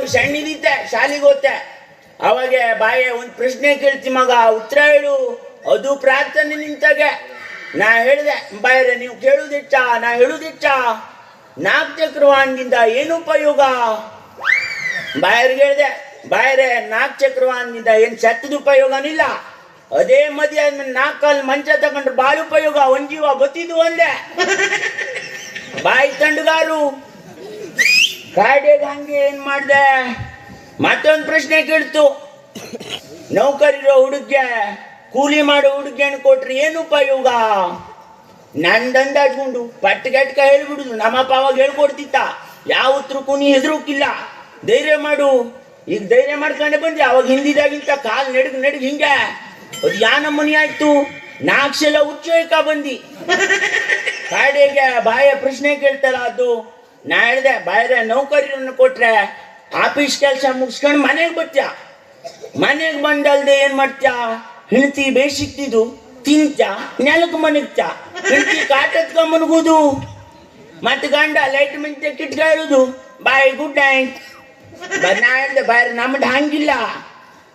ಅವಾಗ ಸಣ್ಣಿದಿತ್ತೆ ಶಾಲಿಗೆ ಓದ್ತೆ ಅವಾಗ ಬಾಯ ಒಂದ್ ಪ್ರಶ್ನೆ ಕೇಳ್ತಿ, ಮಗ, ಉತ್ತರ ಹೇಳು. ಅದು ಪ್ರಾರ್ಥನೆ ನಿಂತಾಗೆ. ನಾ ಹೇಳಿದೆ, ಬಾಯರೆ, ನೀವು ಕೇಳುದಿಚ್ಚ, ನಾ ಹೇಳುದಿಚ್ಚ. ನಾಲ್ಕು ಚಕ್ರವಾಹನದಿಂದ ಏನು ಉಪಯೋಗ? ಬಾಯರ್ಗೆ ಹೇಳಿದೆ, ಬಾಯರೆ ನಾಲ್ಕು ಚಕ್ರವಾಹನದಿಂದ ಏನು ಸತ್ತದ ಉಪಯೋಗನಿಲ್ಲ. ಅದೇ ಮದಿ ಆದ್ಮೇಲೆ ನಾಲ್ಕಲ್ಲಿ ಮಂಚ ತಗೊಂಡ್ರೆ ಬಾಳ ಉಪಯೋಗ. ಒಂದ್ ಜೀವ ಬತ್ತಿದ್ವು ಒಂದೇ ಬಾಯಿ ತಂಡುಗಾರು ಕಾಡೆಗೆ ಹಂಗೆ ಏನ್ ಮಾಡ್ದೆ? ಮತ್ತೊಂದು ಪ್ರಶ್ನೆ ಕೇಳ್ತು. ನೌಕರಿರೋ ಹುಡುಗ್ಯ ಕೂಲಿ ಮಾಡೋ ಹುಡುಗಿಯನ್ನು ಕೊಟ್ರೆ ಏನು ಉಪಯೋಗ? ನಂದಂದಾಜ್ಕೊಂಡು ಪಟ್ಟಗಟ್ಕ ಹೇಳ್ಬಿಡುದು. ನಮ್ಮಪ್ಪ ಅವಾಗ ಹೇಳ್ಕೊಡ್ತಿತ್ತ. ಯಾವ ಉತ್ತರಕ್ಕೂ ನೀ ಹೆದರುಕಿಲ್ಲ. ಧೈರ್ಯ ಮಾಡು. ಈಗ ಧೈರ್ಯ ಮಾಡ್ಕೊಂಡೆ ಬಂದಿ. ಅವಾಗ ಹಿಂದಿದಾಗಿಂತ ಕಾಲ್ ನಡ್ಗ್ ನಡ್ಗ್ ಹಿಂಗೆ. ಅದು ಯಾ ನಮ್ಮನಿ ಆಯ್ತು? ನಾಲ್ಕು ಸಲ ಉಚ್ಚೋಯ್ಕ ಬಂದಿ. ಕಾಡೆಗೆ ಬಾಯ ಪ್ರಶ್ನೆ ಕೇಳ್ತಾರ ಅದು. ನಾ ಹೇಳ್ದೆ ಬಾಯ್ರೆ ನೌಕರಿಯನ್ನು ಕೊಟ್ರೆ ಆಫೀಸ್ ಕೆಲಸ ಮುಗಿಸ್ಕೊಂಡು ಮನೆಗೆ ಬತ್ಯ ಮನೆಗೆ ಬಂದಲ್ದೆ ಏನ್ ಮಾಡ್ತ್ಯಾ? ಹೆಂಡತಿ ಬೇಸಿಕ್ತಿದ್ದು ತಿಂತ ನೆಲಕ್ಕೆ ಮನಗ್ತ ಹೆಂಡತಿ ಕಾಟತ್ಕ ಮನಗುದು? ಮತ್ತೆ ಗಂಡ ಲೈಟ್ ಮಿಂಚ ಕಿಟ್ಕ ಬಾಯ್ ಗುಡ್ ನೈಟ್. ನಾ ಹೇಳ್ದೆ ಬಾಯ್ರೆ ನಮ್ದು ಹಂಗಿಲ್ಲ.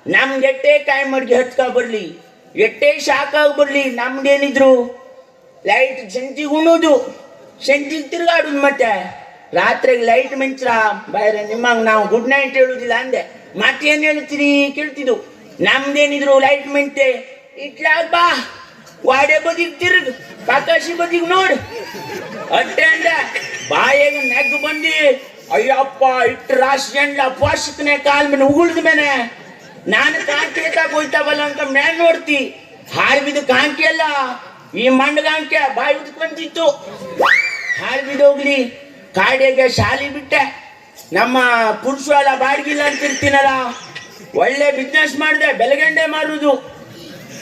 ನಮ್ಗೆ ಎಟ್ಟೆ ಕಾಯಿ ಮಡ್ಗೆ ಹತ್ಕೊ ಬರ್ಲಿ. ಎಟ್ಟೆ ಶಾಕಾಗಿ ಬರ್ಲಿ, ನಮ್ದೇನಿದ್ರು? ಲೈಟ್ ಸಂತಿಗೆ ಉಣ್ಣೋದು ಸಂತಿಗೆ ತಿರ್ಗಾಡುದು ಮತ್ತೆ. ರಾತ್ರಿಗೆ ಲೈಟ್ ಮಿಂಚ್ರ? ಬೇರೆ ನಿಮ್ಮ ನಾವು ಗುಡ್ ನೈಟ್ ಹೇಳುದಿಲ್ಲ ಅಂದೆ. ಮತ್ತೇನ್ ಹೇಳ್ತೀರಿ ಕೇಳ್ತಿದ್ದು. ನಮ್ದೇನಿದ್ರು ಲೈಟ್ ಮಿಂಟೆ ಇಟ್ಲಾಗ ಬಾ ವಾಡೆ ಬದಿಗ್ ತಿರುಗು, ಕಾಕಾಶಿ ಬದಿಗ್ ನೋಡ್. ಅಟ್ಟೆ ಅಂದ, ಬಾಯಿಗೆ ನೆಗ್ ಬಂದಿ, ಅಯ್ಯಪ್ಪ, ಇಟ್ಟು ರಾಶಿ ಅಂಡ್ಲ ಪೋಷಕನೆ ಕಾಲ್ ಮೇಲೆ ಉಗುಳ್ದ ಮೇಲೆ ನಾನು ಕಾಂತಿ ಎತ್ತಾಗ ಹೋಯ್ತಾವಲ್ಲ ಅಂತ ಮ್ಯಾಲ್ ನೋಡ್ತಿ. ಹಾಳು ಬಿದ್ದು ಕಾಂತಿ ಅಲ್ಲ. ಈ ಮಂಡಗಾಂಕೆ ಬಾಯಿ ಉದ್ಕೊಂತಿತ್ತು. ಹಾಳು ಬಿದ್ದೋಗ್ಲಿ ಕಾಡಿಗೆ ಶಾಲಿ ಬಿಟ್ಟೆ. ನಮ್ಮ ಪುರುಷ ಬಾಡಿಗಿಲ್ಲ ಅಂತಿರ್ತೀನಲ್ಲ ಒಳ್ಳೆ ಬಿಸ್ನೆಸ್ ಮಾಡಿದೆ ಬೆಳಗಂಡೆ ಮಾರುದು.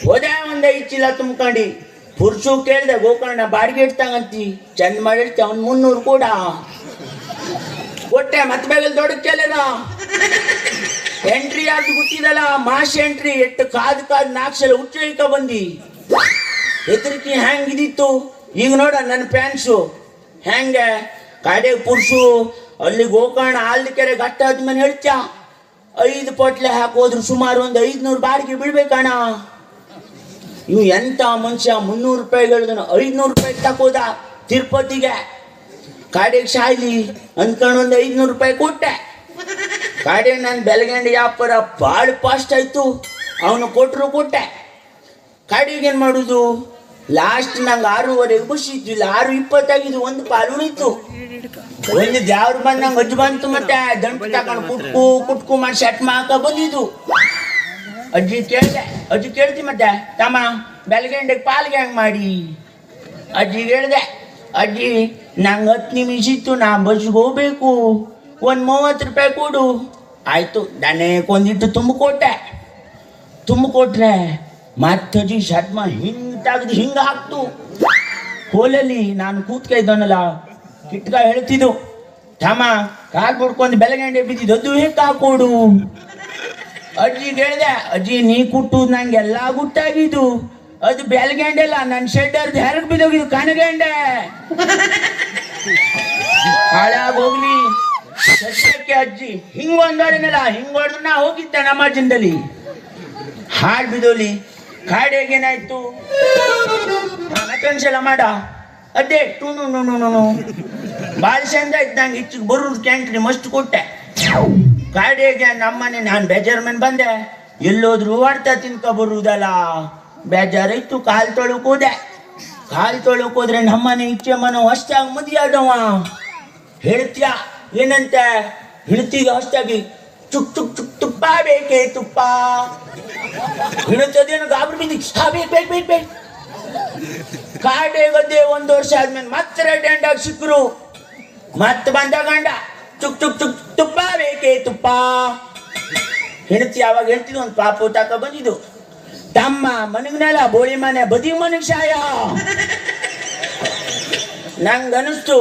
ಹೋದೆ ಒಂದ ಇಚ್ಚಿಲ್ಲ ಚೀಲ ತುಂಬ್ಕೊಂಡಿ. ಪುರುಷು ಕೇಳ್ದೆ, ಗೋಕರ್ಣ ಬಾಡಿಗೆ ಇಡ್ತಾಗಂತಿ ಚಂದ ಮಾಡಿರ್ತಿ, ಅವ್ನ್ ಮುನ್ನೂರು ಕೂಡ. ಕೊಟ್ಟೆ ಮತ್ತೆ ಬೇಗಲ್ ದೊಡ್ಡ ಕೇಳಿದ ಎಂಟ್ರಿ ಆದ್ ಗೊತ್ತಿದಲ್ಲ ಮಾಸ್ ಎಂಟ್ರಿ ಎಟ್ಟು ಕಾದ್ ಕಾದ್ ನಾಲ್ಕು ಸಲ ಬಂದಿ. ಹೆದರಿಕೆ ಹೆಂಗಿದಿತ್ತು ಈಗ ನೋಡ ನನ್ನ ಪ್ಯಾನ್ಸು ಹೆಂಗೆ? ಕಾಡೆ ಪುರುಷು ಅಲ್ಲಿ ಗೋಕರ್ಣ ಕೆರೆ ಗಟ್ಟ ಆದ್ಮೇಲೆ ಹೇಳ್ತ ಐದು ಪಟ್ಲೆ ಹಾಕೋದ್ರು ಸುಮಾರು ಒಂದು ಐದ್ನೂರು ಬಾಡಿಗೆ ಬಿಡ್ಬೇಕಣ ಇವು ಎಂತ ಮನುಷ್ಯ ಮುನ್ನೂರು ರೂಪಾಯಿ ಹೇಳಿದನು ಐದ್ನೂರು ರೂಪಾಯಿ ತಕೋದ ತಿರುಪತಿಗೆ. ಕಾಡಿಗೆ ಶಾಲಿ ಅಂದ್ಕೊಂಡು ಒಂದು ಐದ್ನೂರು ರೂಪಾಯಿ ಕೊಟ್ಟೆ. ಕಾಡೆ ನನ್ನ ಬೆಳಗಂಡಿ ಯಾಪರ ಭಾಳ ಫಾಸ್ಟ್ ಆಯ್ತು, ಅವನು ಕೊಟ್ಟರು ಕೊಟ್ಟೆ. ಕಾಡಿಗೆ ಏನು ಮಾಡುದು? ಲಾಸ್ಟ್ ನಂಗೆ ಆರೂವರೆಗೆ ಖುಷಿ ಇದ್ದಿಲ್ಲ. ಆರು ಇಪ್ಪತ್ತಾಗಿದ್ದು ಒಂದು ಪಾಲು ಉಳಿತು ಒಂದು ದ್ಯಾವ್ರು ಬಂದ್ ನಂಗೆ ಅಜ್ಜು ಬಂತು ಮತ್ತೆ ದಂಟು ತಗೊಂಡು ಕುಟ್ಕು ಕುಟ್ಕು ಮಾಡಿ ಸೆಟ್ ಮಾಕ ಬಂದಿದ್ದು. ಅಜ್ಜಿ ಕೇಳಿದೆ, ಅಜ್ಜಿ ಕೇಳ್ತಿ ಮತ್ತೆ? ತಮ್ಮ ಬೆಳಗ್ಗೆ ಪಾಲ್ಗೆ ಹೆಂಗ್ ಮಾಡಿ. ಅಜ್ಜಿ ಹೇಳಿದೆ, ಅಜ್ಜಿ, ನಂಗೆ ಹತ್ತು ನಿಮಿಷ ಇತ್ತು, ನಾ ಬಸ್ಗೆ ಹೋಗ್ಬೇಕು. ಒಂದು ಮೂವತ್ತು ರೂಪಾಯಿ ಕೊಡು. ಆಯ್ತು ದನೆಗೆ ಒಂದಿಟ್ಟು ತುಂಬಿಕೊಟ್ಟೆ ತುಂಬಿಕೊಟ್ರೆ ಮತ್ತಜ್ಜಿ ಶರ್ಮ ಹಿಂಗ್ ತೆಗ್ದು ಹಿಂಗ ಹಾಕ್ತು. ಕೋಲಲ್ಲಿ ನಾನು ಕೂತ್ಕ ಇದ್ದವನಲ್ಲ, ಕಿಟ್ಕ ಹೇಳ್ತಿದ್ದು ತಮ್ಮ ಕಾಲ್ ಬಿಡ್ಕೊಂಡು ಬೆಳಗಂಡೆ ಬಿದ್ದಿದ್ದು ಅದು ಹೇಗೆ ಹಾಕೋಡು. ಅಜ್ಜಿ ಕೇಳಿದೆ, ಅಜ್ಜಿ, ನೀ ಕುಟ್ಟು, ನಂಗೆಲ್ಲ ಗುಟ್ಟಾಗಿದ್ದು. ಅದು ಬೆಳಗಂಡೆ ಅಲ್ಲ ನನ್ನ ಶೆಡ್ಡರ್ದು ಹೆರಗ್ ಬಿದ್ದೋಗಿದ್ದು ಕನಗಂಡೆ ಹಾಳಾಗೋಗ್ಲಿ ಸಸ್ಯಕ್ಕೆ ಅಜ್ಜಿ, ಹಿಂಗ್ ಒಂದೋಡಿನಲ್ಲ ಹಿಂಗ್ ಹೊಡೆದು ನಾ ಹೋಗಿದ್ದೆ ನಮ್ಮ ಜಿಂದಲಿ ಹಾಡ್ ಬಿದೋಲಿ ಕಾಡಿಗೆ ಏನಾಯ್ತು ಮತ್ತೊಂದ್ಸಲ ಮಾಡ. ಅದೇ ಟೂನು ನು ನು ನು ನು ಭಾಳ ಚಂದ ಆಯ್ತು ಇಚ್ಚಿಗೆ ಬರೋದು ಕ್ಯಾಂಟ್ರಿ ಮಸ್ತ್ ಕೊಟ್ಟೆ. ಕಾಡಿಗೆ ನಮ್ಮನೆ ನಾನು ಬೇಜಾರ್ ಮೇಲೆ ಬಂದೆ. ಎಲ್ಲೋದ್ರು ಆಡ್ತಾ ತಿನ್ಕ ಬರುವುದಲ್ಲ ಬೇಜಾರಾಯ್ತು ಕಾಲು ತೊಳಕ್ ಹೋದೆ ಕಾಲ್ ತೊಳಕ್ ಹೋದ್ರೆ ನಮ್ಮನೆ ಇಚ್ಛೆ ಮನ ಹೊಸ್ತಾಗಿ ಮುದಿಯಾದವ ಹೇಳ್ತೀಯ? ಏನಂತೆ? ಹೇಳ್ತೀಗ ಹೊಸ್ತಾಗಿ ಚುಕ್ ಚುಕ್ ಚುಕ್, ತುಪ್ಪ ಬೇಕೇ ತುಪ್ಪ. ಹಿಡಿತದೇನು ಗಾಬರಿ ಬಿದ್ದಿ ಬೇಕು ಬೇಕು ಬೇಕು ಕಾಡೆ ಗದ್ದೆ ಒಂದು ವರ್ಷ ಆದ್ಮೇಲೆ ಮತ್ತೆ ರೆಡ್ ಹ್ಯಾಂಡ್ ಆಗಿ ಸಿಕ್ಕರು ಮತ್ತೆ ಬಂದ ಗಂಡ. ಚುಕ್ ಚುಕ್ ಚುಕ್ ತುಪ್ಪ ಬೇಕೇ ತುಪ್ಪ. ಹೆಂಡತಿ ಯಾವಾಗ ಹೇಳ್ತಿದ್ದು ಒಂದು ಪಾಪ ತಾಕ ಬಂದಿದ್ದು. ತಮ್ಮ ಮನಗ್ನಲ್ಲ ಬೋಳಿ ಮನೆ, ಬದಿ ಮನಗ್ ಶಾಯ. ನಂಗನಿಸ್ತು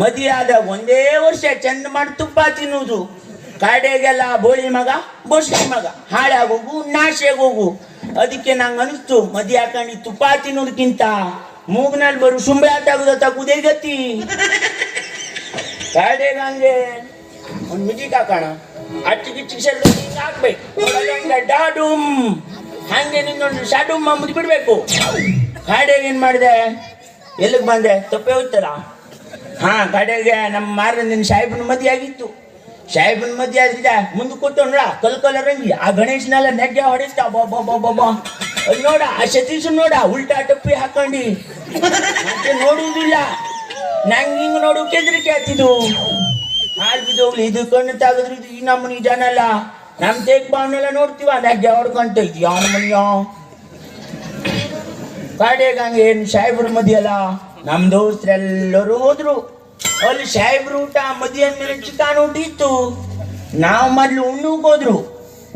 ಮದಿಯಾದ ಒಂದೇ ವರ್ಷ ಚಂದ ಮಾಡಿ ತುಪ್ಪ ತಿನ್ನುವುದು. ಕಾಡೆಗೆಲ್ಲ ಬೋಳಿ ಮಗ ಬೋಸಿ ಮಗ. ಹಾಳಾಗೋಗು, ನಾಶಾಗೋಗು. ಅದಕ್ಕೆ ನಂಗೆ ಅನಿಸ್ತು ಮದಿ ಹಾಕೊಂಡು ತುಪ್ಪ ತಿನ್ನೋದಕ್ಕಿಂತ ಮೂಗ್ನಲ್ಲಿ ಬರು ಸುಂಬೆ ತಗದ ತಗುದೇ ಗತಿ ಕಾಡೆಗಂಗೆ ಒಂದು ಮಿಟಿ ಹಾಕೋಣ. ಅಚ್ಚು ಕಿಚ್ಚಿ ಹಾಕ್ಬೇಕು ಡಾಡುಮ್. ಹಂಗೆ ನಿನ್ನೊಂದು ಶಾಡುಮ್ ಮುದ್ದು ಬಿಡ್ಬೇಕು. ಕಾಡೆಗೆ ಏನ್ ಮಾಡಿದೆ? ಎಲ್ಲಿಗೆ ಬಂದೆ? ತಪ್ಪೇ ಹೋಯ್ತಲ್ಲ? ಹಾ, ಕಡೆಗೆ ನಮ್ಮ ಮಾರನಿನ ಸಾಹೇಬನ ಮದುವೆ ಆಗಿತ್ತು ಸಾಹೇಬನ ಮದ್ಯ ಆದ್ರಿಂದ ಮುಂದೆ ಕೂತ್ಕೊಂಡ್ರ ಕಲ್ ಕಲರಂಗಿ ಆ ಗಣೇಶನೆಲ್ಲ ನೆಗ್ಗೆ ಬಾಬಾ ಅಲ್ಲಿ ನೋಡ, ಆ ಸತೀಶ್ ನೋಡ ಉಲ್ಟಾ ಟಪ್ಪಿ ಹಾಕೊಂಡಿ. ನೋಡುವುದಿಲ್ಲ ನಂಗೆ ಹಿಂಗ್ ನೋಡು, ಕೆದ್ರಿಕೆ ಆತಿದು ಹಾಲ್ ಇದು ಕಣ್ಣು ತಾಗದ್ರು, ಇದು ಈ ನಮ್ಮನಿ ಜನ ಅಲ್ಲ ನಮ್ ತೇಗ್ ಬಾವನೆಲ್ಲ ನೋಡ್ತೀವ, ನೆಗ್ಗೆ ಹೊಡ್ಕೊಂತ. ಯಾವ ಮನಿಯೋ. ಕಾಡ್ಯಾಗ ಹಂಗೆ ಏನು ಸಾಹೇಬ್ರ ಮದಿಯಲ್ಲ? ನಮ್ಮ ದೋಸ್ತರೆಲ್ಲರೂ ಹೋದ್ರು. ಅಲ್ಲಿ ಸಾಹೇಬ್ರು ಊಟ ಮದಿ ಮೇಲೆ ಚಿಕನ್ ಊಟ ಇತ್ತು. ನಾವು ಮೊದಲು ಉಣ್ಣಕ್ಕೆ ಹೋದ್ರು.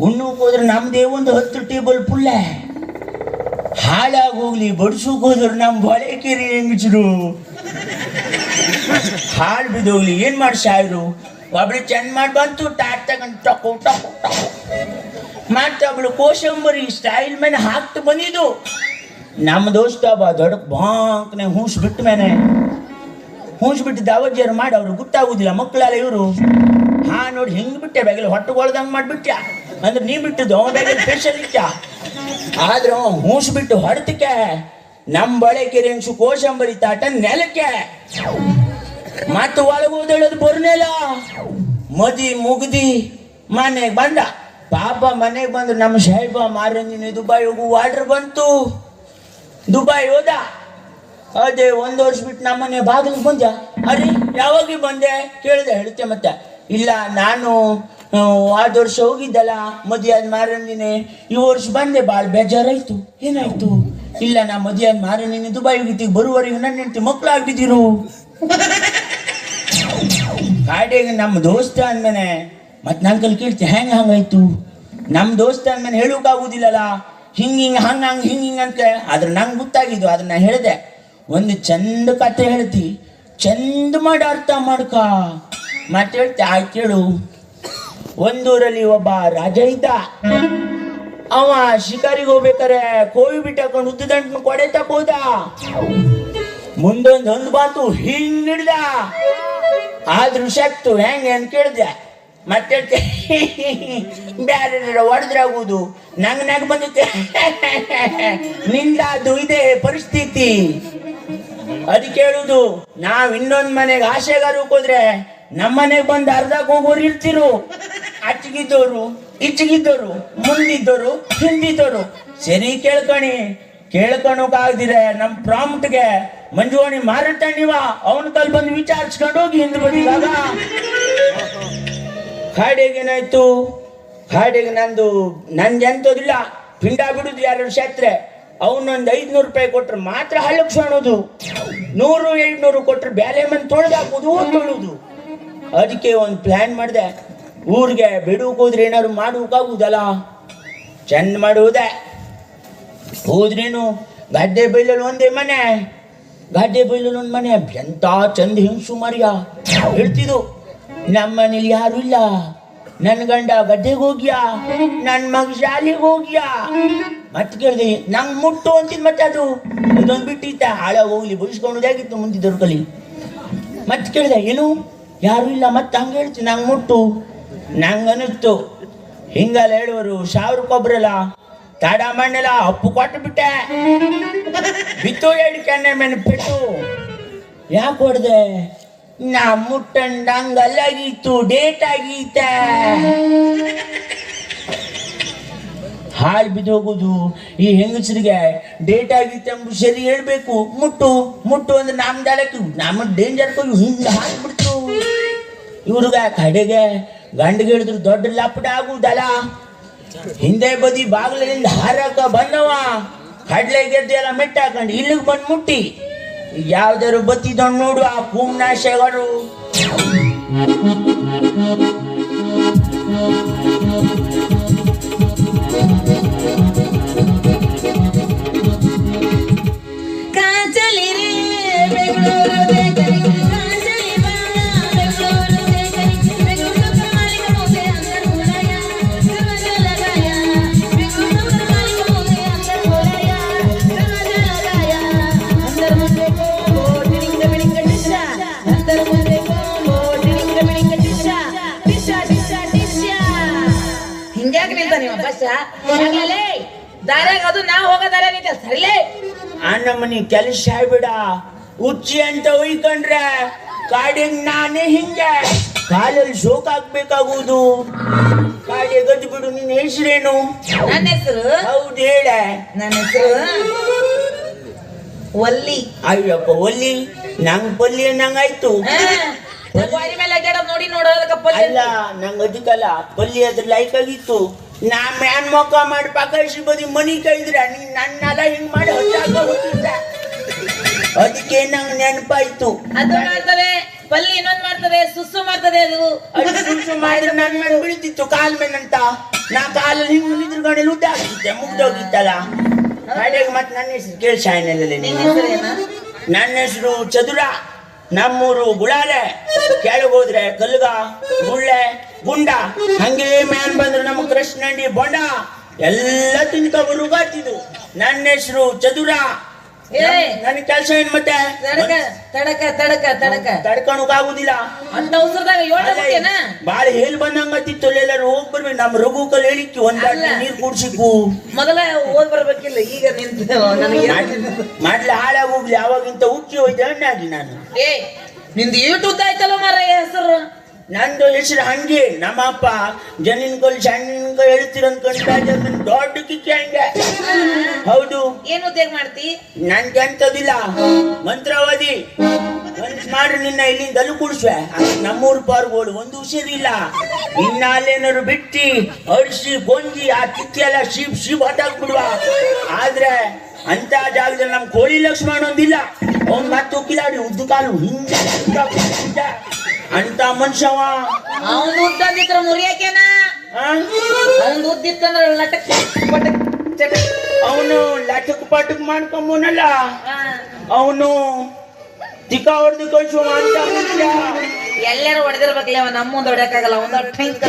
ನಮ್ಮ ಹೋದ್ರೆ ನಮ್ದೇ ಒಂದು ಹತ್ತು ಟೇಬಲ್ ಪುಲ್ಲ. ಹಾಳಾಗಿ ಹೋಗ್ಲಿ ಬಡಿಸೋಕೆ ಹೋದ್ರು ನಮ್ಮ ಹೊಳೆಕೆರೆ ಹೆಂಗಸರು. ಹಾಳು ಬಿದ್ದೋಗ್ಲಿ. ಏನು ಮಾಡಿ ಸಾಹೇಬ್ರು? ಒಬ್ಳು ಚೆಂದ ಮಾಡಿ ಬಂತು, ಟಾಟ್ ತಗೊಂಡು ಟಕು ಟಕು ಮತ್ತೆ ಒಬ್ಳು ಕೋಶಂಬರಿ ಸ್ಟೈಲ್ ಮೇಲೆ ಹಾಕ್ತು ಬಂದಿದ್ದು ನಮ್ಮ ದೋಸ್ತ ಬಾ ದೊಡ್ಡ ಬಾಂಕ್ನೆ ಹೂಸ್ ಬಿಟ್ಟ ಮೇಲೆ. ಹೂಸ್ ಬಿಟ್ಟಿದ್ದ ದಾವಜ್ಜಿಯರು ಮಾಡಿ ಅವ್ರಿಗೆ ಗೊತ್ತಾಗುದಿಲ್ಲ ಮಕ್ಕಳೆಲ್ಲ ಇವರು, ಹಾ ನೋಡಿ ಹೆಂಗ್ ಬಿಟ್ಟೆ ಬ್ಯಾಗಲ್ಲಿ ಹೊಟ್ಟೆಗೊಳ್ದಂಗೆ ಮಾಡ್ಬಿಟ್ಟ ಅಂದ್ರೆ ನೀ ಬಿಟ್ಟಿದ್ದು, ಅವನ ಬ್ಯಾಗಲ್ಲಿ ಸ್ಪೆಷಲ್ ಇಟ್ಟ ಆದ್ರೆ ಅವ ಹೂಸ್ ಬಿಟ್ಟು ಹೊಡ್ತಕ್ಕೆ ನಮ್ಮ ಬಳೆ ಕಿರೆಂಸು ಕೋಶಂಬರಿ ತಾಟ ನೆಲಕ್ಕೆ. ಮತ್ತು ಒಳಗೋದಳದು ಬರ್ನೇಲ ಮದಿ ಮುಗ್ದಿ ಮನೆಗೆ ಬಂದ. ಪಾಪ ಮನೆಗೆ ಬಂದು ನಮ್ಮ ಸಾಹೇಬ ಮಾರಂಜಿನಿ ದುಬಾಯಿ ಹೋಗು ವಾಡ್ರ್ ಬಂತು. ದುಬೈ ಹೋದ. ಅದೇ ಒಂದು ವರ್ಷ ಬಿಟ್ಟು ನಮ್ಮನೆ ಬಾಗಿಲಿಗೆ ಬಂದ. ಅರಿ ಯಾವಾಗ ಬಂದೆ ಕೇಳಿದೆ, ಹೇಳ್ತೆ ಮತ್ತೆ. ಇಲ್ಲ, ನಾನು ಆದ ವರ್ಷ ಹೋಗಿದ್ದಲ್ಲ ಮದುವೆ ಆದ ಮಾರನೇ ಈ ವರ್ಷ ಬಂದೆ ಭಾಳ ಬೇಜಾರಾಯ್ತು. ಏನಾಯ್ತು? ಇಲ್ಲ, ನಾ ಮದುವೆ ಆದ ಮಾರನೇ ದುಬೈ ಹೋಗಿದ್ದೀವಿ ಬರುವವರೆಗೂ ನನ್ನ ಹೆಂಡತಿ ಮಕ್ಕಳು ಆಗ್ಬಿದ್ದೀರು ಕಾಡಿಗೆ ನಮ್ಮ ದೋಸ್ತ ಅಂದ್ಮೇನೆ ಮತ್ತೆ ನನ್ನ ಕಲ್ ಕೇಳ್ತಿ, ಹೆಂಗ್ ಹಂಗಾಯ್ತು? ನಮ್ಮ ದೋಸ್ತ ಅಂದ್ಮೇಲೆ ಹೇಳೋಕ್ಕಾಗೋದಿಲ್ಲಲ್ಲ ಹಿಂಗ್ ಹಿಂಗ್, ಹಂಗ ಹಂಗ್, ಹಿಂಗ್ ಹಿಂಗ್ ಅಂತ ಆದ್ರೆ ನಂಗೆ ಗೊತ್ತಾಗಿದ್ದು ಅದನ್ನ ಹೇಳಿದೆ. ಒಂದು ಚಂದ ಕತೆ ಹೇಳ್ತಿ. ಚಂದ ಮಾಡಿ ಅರ್ಥ ಮಾಡ್ಕ. ಮತ್ತೆ ಹೇಳ್ತಿ ಆಯ್ತು ಕೇಳು. ಒಂದೂರಲ್ಲಿ ಒಬ್ಬ ರಾಜ ಇದ್ದ. ಅವ ಶಿಕಾರಿಗೆ ಹೋಗ್ಬೇಕಾರೆ ಕೋವಿ ಬಿಟ್ಟಾಕೊಂಡು ಉದ್ದಂಟು ಕೊಡೆ ತಕ್ಕೋದ. ಮುಂದೊಂದು ಒಂದು ಬಂತು ಹಿಂಗಿಡ್ದ ಆದ್ರೂ ಶಕ್ತು ಹೆಂಗೆ ಅಂತ ಕೇಳಿದೆ. ಮತ್ತೆ ಬ್ಯಾರೆ ಹೊಡೆದ್ರಾಗುವುದು ನಂಗೆ ನಗ್ ಬಂದಿತ್ತೆ. ನಿಂದಾದು ಇದೇ ಪರಿಸ್ಥಿತಿ. ಅದಕ್ಕೆ ಹೇಳುದು ನಾವ್ ಇನ್ನೊಂದ್ ಮನೆಗೆ ಆಸೆಗಾರು ಹೋದ್ರೆ ನಮ್ಮನೆಗ್ ಮನೆಗೆ ಬಂದು ಅರ್ಧ ಹೋಗೋರು ಇರ್ತಿರು. ಅಚ್ಚಿಗಿದ್ದೋರು, ಇಚ್ಚಿಗಿದ್ದೋರು, ಮುಂದಿದ್ದೋರು, ಹಿಂದಿದ್ದೋರು. ಸರಿ ಕೇಳ್ಕಣಿ ಕೇಳ್ಕೊಳಕಾಗ್ದಿರೆ ನಮ್ ಪ್ರಾಂಪ್ಟ್ಗೆ ಮಂಜುವಾಣಿ ಮಾರಟ್ಟಣಿವ ಅವನ ಕಲ್ ಬಂದು ವಿಚಾರಿಸ್ಕೊಂಡು ಹೋಗಿ ಹಿಂದ್ ಬಂದಿದಾಗ ಕಾಡಿಗೆ ಹಾಡಿಗೆ ನಂದು ಎಂತದಿಲ್ಲ ಪಿಂಡ ಬಿಡುದು ಯಾರು ಶಾತ್ರೆ. ಅವನೊಂದು ಐದ್ನೂರು ರೂಪಾಯಿ ಕೊಟ್ರೆ ಮಾತ್ರ ಹಳ್ಳಕ್ಸೋಣೋದು ನೂರು ಎಂಟ್ನೂರು ಕೊಟ್ರೆ ಬ್ಯಾಲೆ ಮಂದಿ ತೊಳೆದಾಕೋದು ತೊಳುದು ಅದಕ್ಕೆ ಒಂದು ಪ್ಲಾನ್ ಮಾಡಿದೆ. ಊರಿಗೆ ಬಿಡುಕೋದ್ರೆ ಏನಾದ್ರು ಮಾಡೋಕ್ಕಾಗುದಲ್ಲ ಚಂದ ಮಾಡುವುದೇ. ಹೋದ್ರೇನು? ಗಡ್ಡೆ ಬೈಲಲ್ಲಿ ಒಂದೇ ಮನೆ. ಗಡ್ಡೆ ಬೈಲಲ್ಲಿ ಒಂದು ಮನೆ. ಎಂತ ಚಂದ ಹಿಂಸು ಮರಿಯ. ಹೇಳ್ತಿದ್ದು, ನಮ್ಮ ಮನೇಲಿ ಯಾರು ಇಲ್ಲ. ನನ್ನ ಗಂಡ ಗದ್ದೆಗೆ ಹೋಗ್ಯಾ. ನನ್ನ ಮಗ ಶಾಲೆಗೆ ಹೋಗ್ಯಾ. ಮತ್ತೆ ಕೇಳಿದೆ, ನಂಗೆ ಮುಟ್ಟು ಅಂತಿದ್ ಮತ್ತೆ ಅದು? ಇದೊಂದು ಬಿಟ್ಟಿತ್ತ ಹಾಳ ಹೋಗ್ಲಿ ಬುಡಿಸ್ಕೊಂಡದಾಗಿತ್ತು ಮುಂದೆ ಕಲಿ ಮತ್ತೆ ಕೇಳಿದೆ, ಏನು? ಯಾರು ಇಲ್ಲ, ಮತ್ತೆ ಹಂಗೆ ಹೇಳ್ತಿ? ನಂಗೆ ಮುಟ್ಟು. ನಂಗೆ ಅನಿಸ್ತು ಹಿಂಗಲ್ಲ ಹೇಳುವರು ಸಾವಿರಕ್ಕೊಬ್ರಲ್ಲ ತಾಡ ಮಣ್ಣಲ್ಲ ಅಪ್ಪು ಕೊಟ್ಟು ಬಿಟ್ಟೆ. ಬಿತ್ತು ಹೇಳಿ ಕೆನ್ನೆ ಮೇಲೆ ಬಿಟ್ಟು, ಯಾಕೆ ಹೊಡೆದೆ? ನಾ ಮುಟ್ಟಂಡಂಗಲ್ಲಾಗಿತ್ತು ಡೇಟ್ ಆಗೀತ. ಹಾಳು ಬಿದ್ದು ಹೋಗುದು ಈ ಹೆಂಗಸರಿಗೆ ಡೇಟ್ ಆಗಿತ್ತು ಎಂಬುದು ಸರಿ ಹೇಳ್ಬೇಕು. ಮುಟ್ಟು ಮುಟ್ಟು ಅಂದ್ರೆ ನಮ್ ದಾಳಕ್ಕೆ ನಮ್ಮ ಡೇಂಜರ್ ಹಿಂಗೆ ಹಾಕ್ಬಿಡ್ತು ಇವ್ರಿಗೆ ಕಡೆಗೆ ಗಂಡಿಗೆ ಹೇಳಿದ್ರು, ದೊಡ್ಡ ಲಪಟ ಆಗುದಲ್ಲ ಹಿಂದೆ ಬದಿ ಬಾಗಿಲಿಂದ ಹಾರಕ ಬಂದವ. ಕಡ್ಲೆ ಗೆದ್ದೆ ಎಲ್ಲ ಮೆಟ್ಟ ಹಾಕೊಂಡು ಇಲ್ಲಿಗೆ ಬಂದು ಮುಟ್ಟಿ. ಯಾವ್ದಾರು ಬತ್ತಿದ್ದು ನೋಡು ಆ ಭೂಮ್ನಾಶಗಳು ದಾರ್ಯಾಗ ಅದು ನಾ ಹೋಗೋ ದಾರ್ಯಾಗ ಐತೆ ಸರಿಲೇ? ಆ ನಮ್ಮನಿ ಕೆಲಸ ಬಿಡ ಉಚ್ಚಿ ಅಂತ ಒಯ್ಕೊಂಡ್ರೆ ಕಾಡಿಗೆ ನಾನೇ ಹಿಂಗೆ. ಕಾಲಲ್ಲಿ ಶೋಕ್ ಆಗ್ಬೇಕಾಗುವುದು. ಕಾಡಿ ಗದ್ದು ಬಿಡು ನಿನ್ನ ಹೆಸರೇನು? ನನ್ನ ಹೆಸರು? ಹೌದು ಹೇಳ. ನನ್ನ ಹೆಸರು? ಒಲ್ಲಿ. ಅಯ್ಯಪ್ಪ ಒಲ್ಲಿ? ನಂಗ್ ಪಲ್ಲಿ ಅನ್ನಂಗಾಯ್ತು ಮೇಲೆ ಅಡ್ಡಾಡೋದ್ ನೋಡಿ ನೋಡೋದಕ್ಕ ಪಲ್ಲಿ ಅಲ್ಲ ನಂಗ್ ಅದಕ್ಕಲ್ಲ ಪಲ್ಲಿ ಅದ್ರ ಲೈಕ್ ಆಗಿತ್ತು. ನಾ ಮ್ಯಾನ್ ಮೊಕ್ಕ ಮಾಡಿ ಪಕಾಯಿಸಿ ಬದಿ ಮನಿ ಕೈದ್ರ ನೀನ್ ನನ್ನೆಲ್ಲ ಹಿಂಗ್ ಮಾಡಿ ಹೊಟ್ಟಾಗ ಹೋಗಿದ್ದ ಅದಕ್ಕೆ ನಂಗ್ ನೆನಪಾಯ್ತು. ಅದು ಮಾಡ್ತದೆ ಪಲ್ಲಿ ಇನ್ನೊಂದ್ ಮಾಡ್ತದೆ ಸುಸ್ಸು ಮಾಡ್ತದೆ ಅದು. ಅದು ಸುಮ್ಸು ಮಾಡಿದ್ರೆ ನನ್ ಮೇಲೆ ಬೀಳ್ತಿತ್ತು ಕಾಲ್ ಮೇಲಂತ. ನಾ ಕಾಲಲ್ಲಿ ಹಿಂಗ್ ನಿಂತ್ಕೊಂಡು ಉದ್ದ ಆಗ್ತಿದ್ದೆ ಮುಗ್ದೋಗಿತ್ತಲ್ಲ ಕಡೆಗೆ ಮತ್ತೆ ನನ್ನ ಹೆಸರು ಕೇಳಿ ಶಾಯನಲ್ಲಿ ನನ್ನ ಹೆಸರು ಚದುರ. ನಮ್ಮೂರು ಗುಳಾಲೆ ಕೆಳಗೋದ್ರೆ ಕಲ್ಗ ಗುಳ್ಳೆ, ಗುಂಡ. ಹಂಗೆ ಮ್ಯಾನ್ ಬಂದ್ರೆ ನಮ್ಮ ಕೃಷ್ಣಂಡಿ ಬೊಂಡ. ಎಲ್ಲ ತಿನ್ಕೊಬರುಗಾತಿದ್ದು ನನ್ನ ಹೆಸರು ಚದುರ. ಏ! ನನ್ನ ಕೆಲಸ ಏನ್ ಮತ್ತೆ? ತಡಕ ತಡಕ ತಡಕ ತಡಕ. ತಡ್ಕೊಳಕಾಗುದಿಲ್ಲ ಅಂತ ಅವಸರದಾಗ ಬಿಟ್ಟೇನ ಬಾಳ ಹೇಲ್ ಬಂದಂಗತ್ತಿತ್ತು ಎಲ್ಲರೂ ಹೋಗ್ ಬರ್ಬೇಕು. ನಮ್ ರಘು ಕಲ್ ಹೇಳಿಕ್ಕಿ ಒಂದ್. ನೀರ್ ಕುಡ್ಸಿಕ್ಕು ಮೊದಲ ಓದ್ ಬರ್ಬೇಕಿಲ್ಲ ಈಗ ನಿಂತ ನನಗೆ ಮಾಡ್ಲಿ ಹಾಳಾಗಿ ಹೋಗ್ಲಿ ಅವಾಗಿಂತ ಉಕ್ಕಿ ಹೋಯ್ತು ಹಣ್ಣಾಗಿ ನಾನು. ಏ ನಿಂದು ಯೂಟ್ಯೂಬ್ ಆಯ್ತಲ್ಲ ಮಾರ ಹೆಸರು? ನಂದು ಹೆಸರು ಹಂಗೆ ನಮ್ಮಪ್ಪ ಜನಿನ್ ಕೊಲ್ ಸಣ್ಣಿನ ಕೈ ಹೇಳ್ತೀರಂತ ಕಂಡ ದೊಡ್ಡ ಕಿಕ್ಕಿ ಹಂಗೆ. ಹೌದು. ಏನು ಉದ್ಯೋಗ ಮಾಡ್ತಿ? ನನ್ಗೆ ಅಂತದಿಲ್ಲ ಮಂತ್ರವಾದಿ ಮನ್ಸ್ ಮಾಡ್ರಿ ನಿನ್ನ ಇಲ್ಲಿಂದ ಅಲ್ಲಿ ಕುಡಿಸ್ವೆ. ನಮ್ಮೂರು ಪಾರ್ಗೋಳು ಒಂದು ಹುಷಾರಿಲ್ಲ ಇನ್ನ ಅಲ್ಲೇನಾರು ಬಿಟ್ಟಿ ಅಡಿಸಿ ಗೊಂಜಿ ಆ ಕಿಕ್ಕಿ ಎಲ್ಲ ಶೀಪ್ ಶೀಪ್ ಬಿಡುವ ಆದ್ರೆ ಅಂತ ಜಾಗದಲ್ಲಿ ನಮ್ ಕೋಳಿ ಲಕ್ಷ್ಮಣ ಒಂದಿಲ್ಲ ಅವ್ನ್ ಮತ್ತೆ ಕಿಲಾಡಿ ಉದ್ದು ಕಾಲು ಹಿಂದೆ. ಅಂತ ಮನುಷ್ಯವ? ಅವನು ಉದ್ದ ಮುರಿಯಕೇನ? ಅವನ್ ಉದ್ದ ಇತ್ತಂದ್ರ ಲಟಕ್ ಪಟಕ್ ಚಟಕ್. ಅವನು ಲಟಕ್ ಪಟಕ್ ಮಾಡ್ಕೊಂಬನಲ್ಲ. ಅವನು ಚಿಕ್ಕ ಹೊಡೆದು ಕಳ್ಸುವ ಅಂತ ಎಲ್ಲರೂ ಹೊಡೆದಿರ್ಬೇಕಲ್ಲ ಅವ ನಮ್ಮ ಮುಂದೆ ಹೊಡ್ಯಾಕಾಗಲ್ಲ ಒಂದ್ ಟೈಂಕ್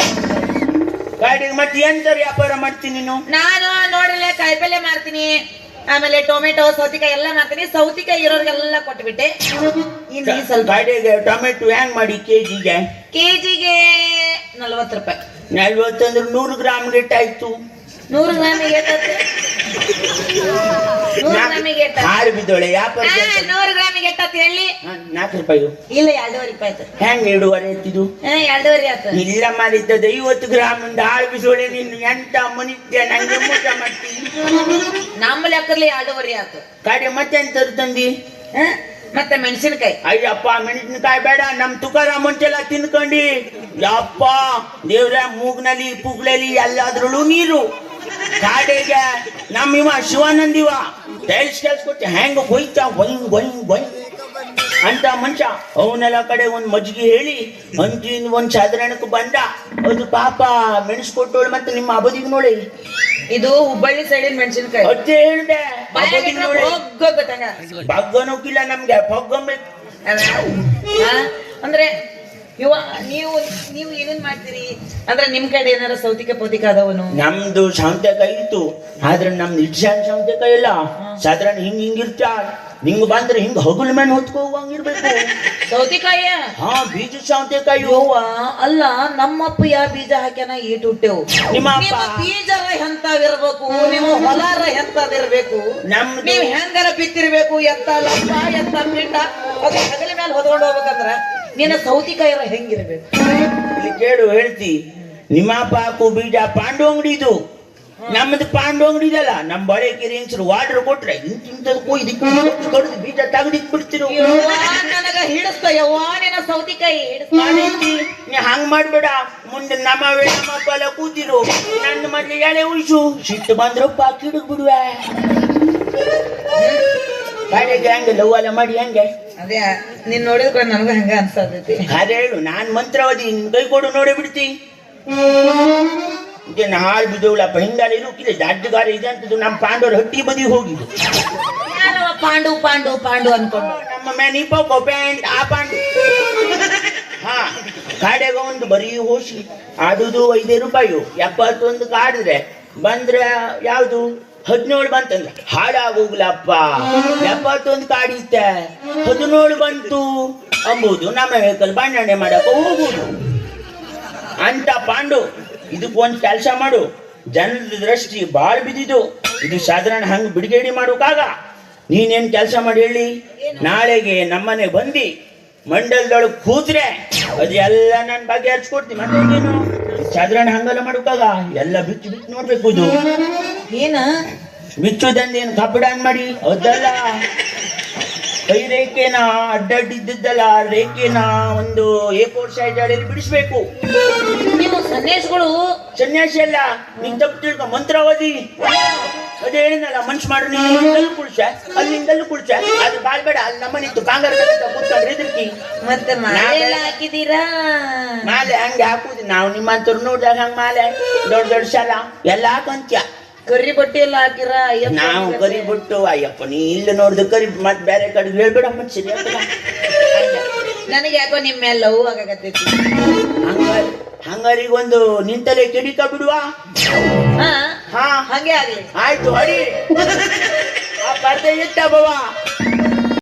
ಗಾಡಿಗೆ ಮತ್ತೆ ಎಂತ ವ್ಯಾಪಾರ ಮಾಡ್ತೀನಿ ನೀನು? ನಾನು ನೋಡಲೇ ಕಾಯಿಪಲ್ಲೆ ಮಾರ್ತೀನಿ. ಆಮೇಲೆ ಟೊಮೆಟೊ ಸೌತಿಕಾಯಿ ಎಲ್ಲ ಮಾಡ್ತೀನಿ. ಸೌತಿಕಾಯಿ ಇರೋರಿಗೆಲ್ಲ ಕೊಟ್ಬಿಟ್ಟೆ. ಇನ್ನು ಈ ಸ್ವಲ್ಪ. ಗಾಡಿಗೆ ಟೊಮೆಟೊ ಹ್ಯಾಂಗ್ ಮಾಡಿ ಕೆಜಿಗೆ? ಕೆಜಿಗೆ ನಲ್ವತ್ತು ರೂಪಾಯಿ. ನಲ್ವತ್ತಂದ್ರೆ ನೂರು ಗ್ರಾಮ್ ರೇಟ್ ಆಯ್ತು. ನೂರು ಗ್ರಾಮ್ ಎಷ್ಟಾಯ್ತು? ನೂರು ಗ್ರಾಮಿಗೆ ಎಷ್ಟಾಯ್ತು? ಹಾರು ಬಿದ್ದೋಳೆ ವ್ಯಾಪಾರ ನೂರು ಗ್ರಾಮಿಗೆ ಎಷ್ಟಾಯ್ತು ಹೇಳಿ. ನಾಲ್ಕು ರೂಪಾಯಿ ಇಲ್ಲ ಎರಡೂವರೆ ರೂಪಾಯಿ ಆಯ್ತು. ಹೆಂಗ್ ಎರಡೂವರೆ ಎತ್ತಿದು? ಎರಡೂವರೆ ಆಯ್ತು. ಇಲ್ಲ ಮಾಡಿದ್ದದ ಐವತ್ತು ಗ್ರಾಮ್ ಒಂದು ಹಾಳು ಬಿಸೋಳೆ ನೀನು ಎಂತ ಮುನಿತ್ಯ ನಂಗೆ ಮೋಸ ಮಾಡ್ತೀನಿ ನಮ್ಮ ಲೆಕ್ಕದಲ್ಲಿ ಎರಡೂವರೆ ಆಯ್ತು. ಕಡೆ ಮತ್ತೆ ಎಂತ ತಂದಿ ಮತ್ತೆ ಮೆಣಸಿನಕಾಯಿ. ಅಯ್ಯಪ್ಪ ಮೆಣಸಿನಕಾಯಿ ಬೇಡ ನಮ್ ತುಕಾರಾಮ್ ಮುಂಚೆಲ್ಲ ತಿನ್ಕೊಂಡಿ. ಯಪ್ಪ ದೇವ್ರ ಮೂಗ್ನಲ್ಲಿ ಪುಗ್ಲಲ್ಲಿ ಎಲ್ಲಾದ್ರಲ್ಲೂ ನೀರು. ಕಾಡೆಗೆ ನಮ್ಮ ಇವ ಶಿವಾನಂದಿವ ಟೈಲ್ಸ್ ಕೆಲ್ಸ ಕೊಟ್ಟು ಹೆಂಗ ಹೊಯ್ತಾ ಒಯ್ ಒಯ್ ಹೊಯ್ ಅಂತ ಮನುಷ್ಯ. ಅವನೆಲ್ಲ ಕಡೆ ಒಂದ್ ಮಜ್ಜಿಗೆ ಹೇಳಿ ಅಂತಿನ ಒಂದ್ ಸಾಧಾರಣಕ್ಕೆ ಬಂದ. ಅದು ಪಾಪ ಮೆಣಸ್ಕೊಟ್ಟೋಳು ಮತ್ತೆ ನಿಮ್ಮ ಅಬದಿಗೆ ನೋಡಿ. ಇದು ಹುಬ್ಬಳ್ಳಿ ಸೈಡಿನ ಮೆಣಸಿನಕಾಯಿ. ಅದೇ ಹೇಳ್ದೆ ಬಗ್ಗ ಬಗ್ಗನೋಕಿಲ್ಲ ನಮ್ಗೆ ಬಗ್ಗಂಬೇಕು ಅಂದ್ರೆ ಇವ ನೀವು ನೀವು ಏನೇನ್ ಮಾಡ್ತೀರಿ? ಅಂದ್ರೆ ನಿಮ್ ಕಡೆ ಏನಾರ ಸೌತಿಕ ಪೌತಿಕ ಅದಾವನು ನಮ್ದು ಸೌತೆಕಾಯಿ ಇತ್ತು. ಆದ್ರೆ ನಮ್ದು ಇಡ್ಸಾನ್ ಸೌತೆಕಾಯಿ ಇಲ್ಲ ಸಾಧಾರಣ ಹಿಂಗ್ ಹಿಂಗಿರ್ತ ನಿಂಗ್ ಬಂದ್ರೆ ಹಿಂಗ್ ಹಗುಲ್ ಮೇಲೆ ಹೋಗುವಂಗ ಹೋಗಂಗಿರ್ಬೇಕು ಸೌತಿಕಾಯ ಹಾ ಬೀಜ ಸೌತೆಕಾಯಿ ಹೋವ ಅಲ್ಲ ನಮ್ಮಪ್ಪ ಯಾ ಬೀಜ ಹಾಕ್ಯಾನ? ಈಟ್ ಹುಟ್ಟೆವು. ನಿಮ್ಮ ಬೀಜರ ಎಂತಾವಿರ್ಬೇಕು ನಿಮ್ಮ ಹೊಲಾರ ಎಂತಾದಿರ್ಬೇಕು ನಮ್ ನೀವ್ ಹೆಂಗಾರ ಬಿತ್ತಿರ್ಬೇಕು? ಎತ್ತ ಲಪ್ಪ ಎತ್ತ ಪಿಂಡ. ಅದು ಹಗಲ ಮೇಲೆ ಹೊತ್ಕೊಂಡು ಹೋಗ್ಬೇಕಂದ್ರ ನಿನ್ನ ಸೌತಿಕಾಯರ ಹೆಂಗಿರ್ಬೇಕು? ಇಲ್ಲಿ ಕೇಳು ಹೇಳ್ತಿ. ನಿಮ್ಮ ಪಾಕು ಬೀಜ ಪಾಂಡು ಅಂಗಡಿದು. ನಮ್ಮದು ಪಾಂಡು ಅಂಗಡಿ ಇದಲ್ಲ ನಮ್ ಬಳೆ ಕಿರಿ ಹೆಂಗ್ಸರು ವಾಟರ್ ಕೊಟ್ರೆ ಇಂತಿಂತದ್ ಕೊಯ್ದು ಕಡಿದು ಬೀಜ ತಗಡಿ ಬಿಡ್ತಿರು ನನಗ ಹಿಡಿಸ್ತ ಯವ್ವ ನಿನ್ನ ಸೌತಿಕಾಯಿ ನೀ ಹಂಗ್ ಮಾಡ್ಬೇಡ. ಮುಂದೆ ನಮ್ಮ ವೇಳ ನಮ್ಮ ಎಲ್ಲ ಕೂತಿರು. ನನ್ನ ಮನೆ ಎಳೆ ಉಳಿಸು ಸಿಟ್ಟು ಬಂದ್ರಪ್ಪ ಕಿಡಕ್ ಬಿಡುವೆ. ಗಾಡಿಗೆ ಹೆಂಗೆ? ಲವ್ ಮಾಡಿ ಹೆಂಗೆ? ಅದೇ ನೀನ್ ನೋಡಿದ್ರೆ ನನಗೂ ಹಂಗ ಅನ್ಸತೈತಿ. ಅದೇ ಹೇಳು ನಾನ್ ಮಂತ್ರವಾದಿ ನಿನ್ ಕೈ ಕೊಡು ನೋಡೇ ಬಿಡ್ತಿ. ಇದೇನು ಹಾಳು ಬಿದ್ದವಳಪ್ಪ ಹಿಂಗಾಲ ಇರುಕಿಲ್ಲ ದಡ್ಡಗಾರ ಇದೆ ಅಂತದ್ದು ನಮ್ಮ ಪಾಂಡವ್ರ ಹಟ್ಟಿ ಬದಿ ಹೋಗಿದ್ದು ಪಾಂಡು ಪಾಂಡು ಪಾಂಡು ಅನ್ಕೊಂಡು. ನಮ್ಮ ಮ್ಯಾನಿ ಪೋಕೋ ಪ್ಯಾಂಟ್ ಆ ಪಾಂಡು. ಹಾ ಕಾಡೆಗ ಒಂದು ಬರೀ ಹೋಸಿ ಆಡುದು ಐದೇ ರೂಪಾಯಿ. ಎಪ್ಪತ್ತೊಂದು ಕಾಡಿದ್ರೆ ಬಂದ್ರೆ ಯಾವುದು? ಹದಿನೇಳು ಬಂತಂದ್ರೆ. ಹಾಳಾಗೋಗ್ಲಪ್ಪ. ಎಪ್ಪತ್ತೊಂದು ಕಾಡಿತ್ತೆ. ಹದಿನೇಳು ಬಂತು. ಅಂಬುದು ನಮ್ಮ ವೆಹಿಕಲ್ ಬಣ್ಣಣೆ ಮಾಡಕ್ಕೆ ಹೋಗುದು ಅಂತ ಪಾಂಡು ಇದಕ್ಕೊಂದು ಕೆಲಸ ಮಾಡು. ಜನದ ದೃಷ್ಟಿ ಬಾಳ ಬಿದ್ದಿದ್ದು. ಇದು ಸಾಧಾರಣ ಹಂಗ್ ಬಿಡುಗಡೆ ಮಾಡೋಕಾಗ. ನೀನೇನ್ ಕೆಲಸ ಮಾಡಿ ಹೇಳಿ? ನಾಳೆಗೆ ನಮ್ಮನೆ ಬಂದಿ. ಮಂಡಲದೊಳಗೆ ಕೂತ್ರೆ ಅದೆಲ್ಲ ಬಗೆ ಹಚ್ಕೊಡ್ತೀನಿ ಮತ್ತೆ ಸಾಧಾರಣ ಹಂಗಲ್ಲ ಮಾಡೋಕಾಗ? ಎಲ್ಲ ಬಿಚ್ಚು ಬಿಚ್ಚು ನೋಡ್ಬೇಕು ಇದು. ಏನ? ಬಿಚ್ಚುದಂದೇನು ಕಬ್ಬಿಡನ್ ಮಾಡಿ? ಹೌದಲ್ಲ? ಕೈ ರೇಖೆನ ಅಡ್ಡಡ್ಡಿದ್ದಲ್ಲ ರೇಖೆನ ಒಂದು ಸೈಡ್ ಅಡಿಯಲ್ಲಿ ಬಿಡಿಸ್ಬೇಕು. ನೀವು ಸನ್ಯಾಸಿಗಳು ಸನ್ಯಾಸಿ ಅಲ್ಲ ನೀನ್ ತಪ್ಪು ತಿಳ್ಕೊ ಮಂತ್ರಾವಧಿ ಅದೇ ಹೇಳಿದ್ನಲ್ಲ ಮನ್ಸು ಮಾಡು ನೀನು ಕುಳ್ಸ ಅಲ್ಲಿಂದಲ್ಲೂ ಕುಳ್ಸ ಅದು ಬಾಳ್ಬೇಡ ಅಲ್ಲಿ ನಮ್ಮನಿತ್ತು ಕಾಂಗಾರ ಕೂತ್ಕೊಂಡ್ರೆ ಇದ್ರಕಿ ಮತ್ತೆ ಮಾಲೆ ಹಾಕಿದೀರಾ ಮಾಲೆ ಹಂಗೆ ಹಾಕುದು. ನಾವು ನಿಮ್ಮಂತವ್ರು ನೋಡಿದಾಗ ಹಂಗ ಮಾಲೆ. ದೊಡ್ಡ ದೊಡ್ಡ ಶಾಲಾ. ಎಲ್ಲ ಹಾಕಂತ್ಯ ಕರಿ ಬಟ್ಟೆ ಎಲ್ಲ ಹಾಕಿರ. ನಾವು ಕರಿ ಬಿಟ್ಟು ಅಯ್ಯಪ್ಪ ನೀ ಇಲ್ಲಿ ನೋಡ್ದು ಕರಿ ಮತ್ತೆ ಬೇರೆ ಕಡೆ ಹೇಳ್ಬೇಡ ಮತ್ತೆ ಸರಿ? ನನಗೆ ಯಾಕೋ ನಿಮ್ಮ ಮೇಲೆ ಲವ್ ಆಗತ್ತೈತಿ ಹಂಗಾರಿ ಹಂಗಾರೆ ಒಂದು ನಿಂತಲೇ ಕಿಡಿಕ ಬಿಡುವ? ಹಾ ಹಾ. ಹಂಗೆ ಆಗ್ಲಿ. ಆಯ್ತು ಅಡಿ. ಆ ಪರ್ದೆ ಇಟ್ಟ ಬವ